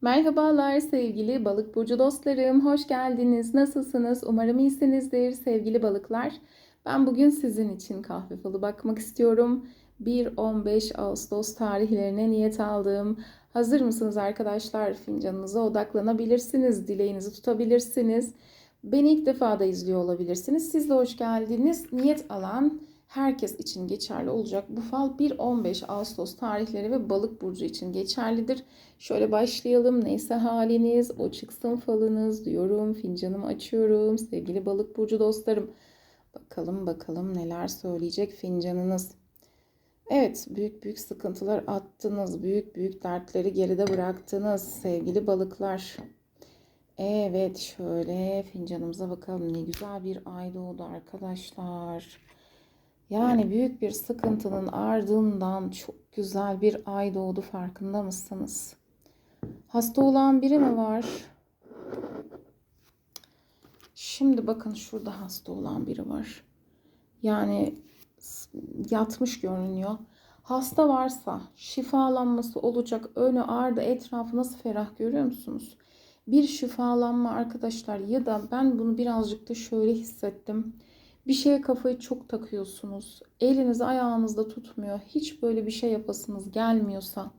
Merhabalar sevgili balık burcu dostlarım. Hoş geldiniz. Nasılsınız? Umarım iyisinizdir sevgili balıklar. Ben bugün sizin için kahve falı bakmak istiyorum. 1-15 Ağustos tarihlerine niyet aldım. Hazır mısınız arkadaşlar? Fincanınıza odaklanabilirsiniz. Dileğinizi tutabilirsiniz. Beni ilk defa da izliyor olabilirsiniz. Siz de hoş geldiniz. Niyet alan herkes için geçerli olacak. Bu fal 1-15 Ağustos tarihleri ve balık burcu için geçerlidir. Şöyle başlayalım. Neyse haliniz, o çıksın falınız diyorum. Fincanımı açıyorum. Sevgili balık burcu dostlarım. Bakalım bakalım neler söyleyecek fincanınız. Evet, büyük büyük sıkıntılar attınız. Büyük büyük dertleri geride bıraktınız sevgili balıklar. Evet, şöyle fincanımıza bakalım. Ne güzel bir ay doğdu arkadaşlar. Yani büyük bir sıkıntının ardından çok güzel bir ay doğdu farkında mısınız? Hasta olan biri mi var? Şimdi bakın şurada hasta olan biri var. Yani yatmış görünüyor. Hasta varsa şifalanması olacak. Önü ardı etrafı nasıl ferah görüyor musunuz? Bir şifalanma arkadaşlar ya da ben bunu birazcık da şöyle hissettim. Bir şeye kafayı çok takıyorsunuz. Eliniz ayağınızda tutmuyor. Hiç böyle bir şey yapasınız gelmiyorsa.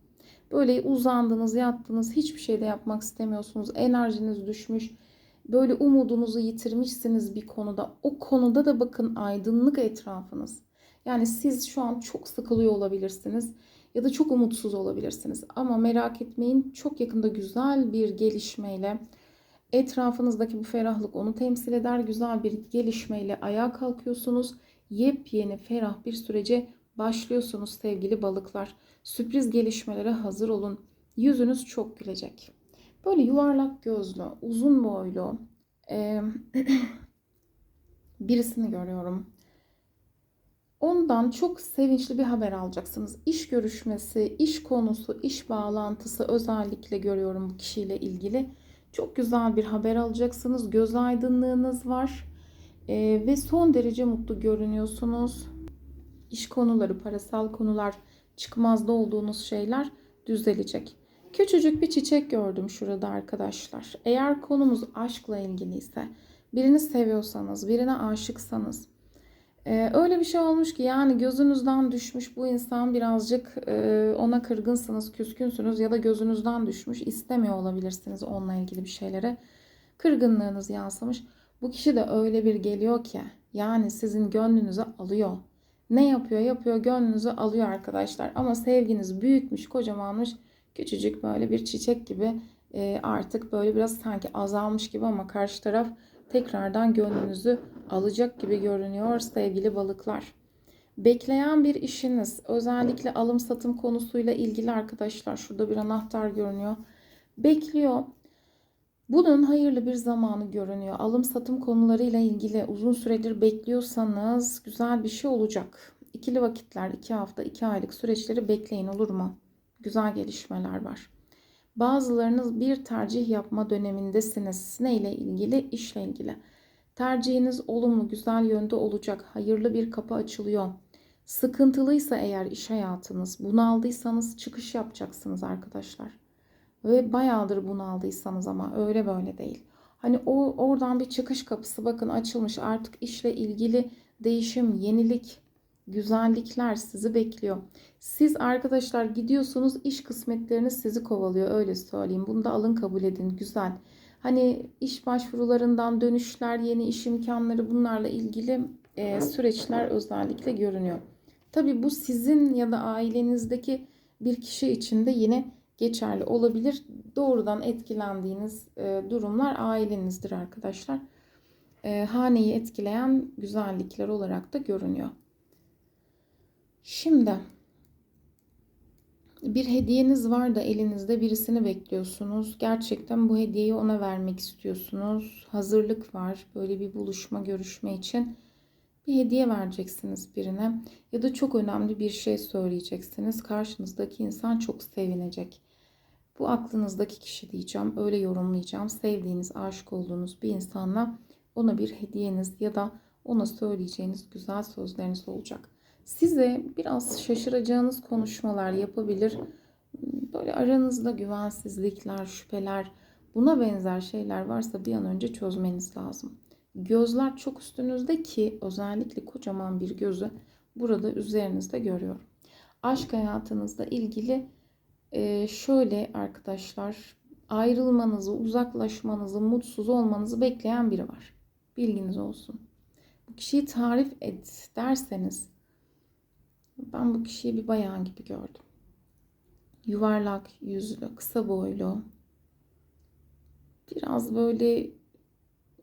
Böyle uzandınız, yattınız, hiçbir şey de yapmak istemiyorsunuz. Enerjiniz düşmüş. Böyle umudunuzu yitirmişsiniz bir konuda. O konuda da bakın aydınlık etrafınız. Yani siz şu an çok sıkılıyor olabilirsiniz ya da çok umutsuz olabilirsiniz. Ama merak etmeyin çok yakında güzel bir gelişmeyle etrafınızdaki bu ferahlık onu temsil eder. Güzel bir gelişmeyle ayağa kalkıyorsunuz. Yepyeni ferah bir sürece başlıyorsunuz sevgili balıklar. Sürpriz gelişmelere hazır olun. Yüzünüz çok gülecek. Böyle yuvarlak gözlü, uzun boylu e, birisini görüyorum. Ondan çok sevinçli bir haber alacaksınız. İş görüşmesi, iş konusu, iş bağlantısı özellikle görüyorum bu kişiyle ilgili. Çok güzel bir haber alacaksınız. Göz aydınlığınız var. Ee, ve son derece mutlu görünüyorsunuz. İş konuları, parasal konular, çıkmazda olduğunuz şeyler düzelecek. Küçücük bir çiçek gördüm şurada arkadaşlar. Eğer konumuz aşkla ilgiliyse, birini seviyorsanız, birine aşıksanız, ee, öyle bir şey olmuş ki yani gözünüzden düşmüş bu insan birazcık e, ona kırgınsınız, küskünsünüz ya da gözünüzden düşmüş istemiyor olabilirsiniz onunla ilgili bir şeylere. Kırgınlığınız yansımış. Bu kişi de öyle bir geliyor ki yani sizin gönlünüzü alıyor. Ne yapıyor yapıyor gönlünüzü alıyor arkadaşlar. Ama sevginiz büyükmüş, kocamanmış, küçücük böyle bir çiçek gibi e, artık böyle biraz sanki azalmış gibi ama karşı taraf tekrardan gönlünüzü alacak gibi görünüyor sevgili balıklar. Bekleyen bir işiniz, özellikle alım satım konusuyla ilgili arkadaşlar. Şurada bir anahtar görünüyor. Bekliyor. Bunun hayırlı bir zamanı görünüyor. Alım satım konularıyla ilgili uzun süredir bekliyorsanız güzel bir şey olacak. İkili vakitler, iki hafta, iki aylık süreçleri bekleyin olur mu? Güzel gelişmeler var. Bazılarınız bir tercih yapma dönemindesiniz. Ne ile ilgili? İşle ilgili. Tercihiniz olumlu, güzel yönde olacak. Hayırlı bir kapı açılıyor. Sıkıntılıysa eğer iş hayatınız, bunaldıysanız çıkış yapacaksınız arkadaşlar. Ve bayağıdır bunaldıysanız ama öyle böyle değil. Hani o oradan bir çıkış kapısı bakın açılmış. Artık işle ilgili değişim, yenilik, güzellikler sizi bekliyor. Siz arkadaşlar gidiyorsunuz iş kısmetleriniz sizi kovalıyor öyle söyleyeyim. Bunu da alın kabul edin güzel. Hani iş başvurularından dönüşler, yeni iş imkanları bunlarla ilgili e, süreçler özellikle görünüyor. Tabi bu sizin ya da ailenizdeki bir kişi için de yine geçerli olabilir. Doğrudan etkilendiğiniz e, durumlar ailenizdir arkadaşlar. E, haneyi etkileyen güzellikler olarak da görünüyor. Şimdi bir hediyeniz var da elinizde birisini bekliyorsunuz. Gerçekten bu hediyeyi ona vermek istiyorsunuz. Hazırlık var böyle bir buluşma, görüşme için. Bir hediye vereceksiniz birine ya da çok önemli bir şey söyleyeceksiniz. Karşınızdaki insan çok sevinecek. Bu aklınızdaki kişi diyeceğim, öyle yorumlayacağım. Sevdiğiniz, aşık olduğunuz bir insanla ona bir hediyeniz ya da ona söyleyeceğiniz güzel sözleriniz olacak size biraz şaşıracağınız konuşmalar yapabilir. böyle aranızda güvensizlikler, şüpheler, buna benzer şeyler varsa bir an önce çözmeniz lazım. Gözler çok üstünüzde ki özellikle kocaman bir gözü burada üzerinizde görüyorum. Aşk hayatınızla ilgili e, şöyle arkadaşlar ayrılmanızı, uzaklaşmanızı, mutsuz olmanızı bekleyen biri var. Bilginiz olsun. Bu kişiyi tarif et derseniz ben bu kişiyi bir bayan gibi gördüm. Yuvarlak yüzlü, kısa boylu. Biraz böyle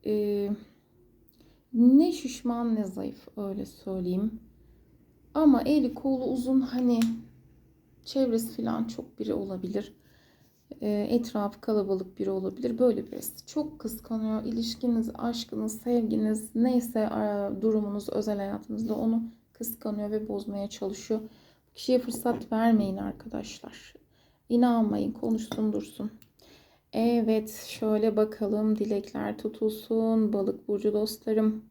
e, ne şişman ne zayıf öyle söyleyeyim. Ama eli kolu uzun hani çevresi falan çok biri olabilir. E, etrafı kalabalık biri olabilir. Böyle birisi. Çok kıskanıyor. İlişkiniz, aşkınız, sevginiz neyse e, durumunuz özel hayatınızda onu kıskanıyor ve bozmaya çalışıyor. Bu kişiye fırsat vermeyin arkadaşlar. İnanmayın. Konuşsun dursun. Evet şöyle bakalım dilekler tutulsun balık burcu dostlarım.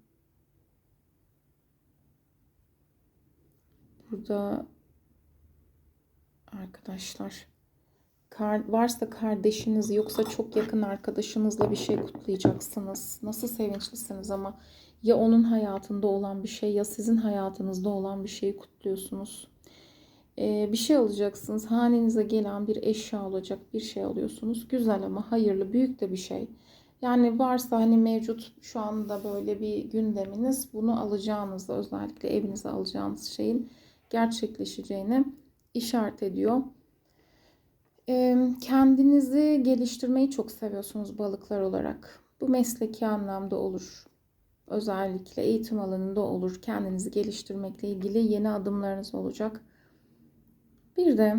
Burada arkadaşlar varsa kardeşiniz yoksa çok yakın arkadaşınızla bir şey kutlayacaksınız. Nasıl sevinçlisiniz ama ya onun hayatında olan bir şey ya sizin hayatınızda olan bir şeyi kutluyorsunuz. Ee, bir şey alacaksınız. Hanenize gelen bir eşya olacak bir şey alıyorsunuz. Güzel ama hayırlı büyük de bir şey. Yani varsa hani mevcut şu anda böyle bir gündeminiz bunu alacağınızda özellikle evinize alacağınız şeyin gerçekleşeceğini işaret ediyor. Kendinizi geliştirmeyi çok seviyorsunuz balıklar olarak. Bu mesleki anlamda olur. Özellikle eğitim alanında olur. Kendinizi geliştirmekle ilgili yeni adımlarınız olacak. Bir de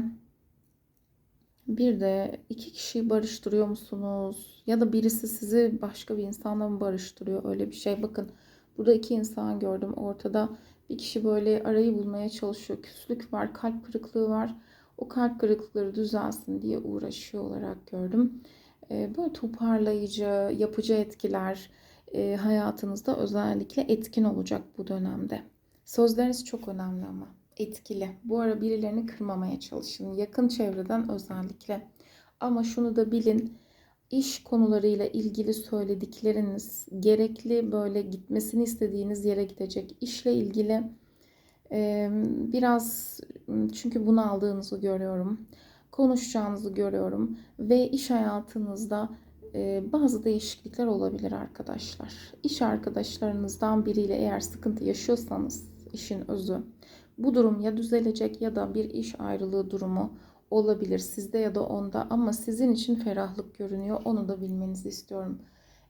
bir de iki kişiyi barıştırıyor musunuz? Ya da birisi sizi başka bir insanla mı barıştırıyor? Öyle bir şey. Bakın burada iki insan gördüm. Ortada bir kişi böyle arayı bulmaya çalışıyor. Küslük var, kalp kırıklığı var. O kalp kırıklıkları düzelsin diye uğraşıyor olarak gördüm. Ee, böyle toparlayıcı, yapıcı etkiler e, hayatınızda özellikle etkin olacak bu dönemde. Sözleriniz çok önemli ama etkili. Bu ara birilerini kırmamaya çalışın. Yakın çevreden özellikle. Ama şunu da bilin. iş konularıyla ilgili söyledikleriniz gerekli böyle gitmesini istediğiniz yere gidecek. İşle ilgili biraz çünkü bunu aldığınızı görüyorum. Konuşacağınızı görüyorum. Ve iş hayatınızda bazı değişiklikler olabilir arkadaşlar. İş arkadaşlarınızdan biriyle eğer sıkıntı yaşıyorsanız işin özü bu durum ya düzelecek ya da bir iş ayrılığı durumu olabilir sizde ya da onda ama sizin için ferahlık görünüyor. Onu da bilmenizi istiyorum.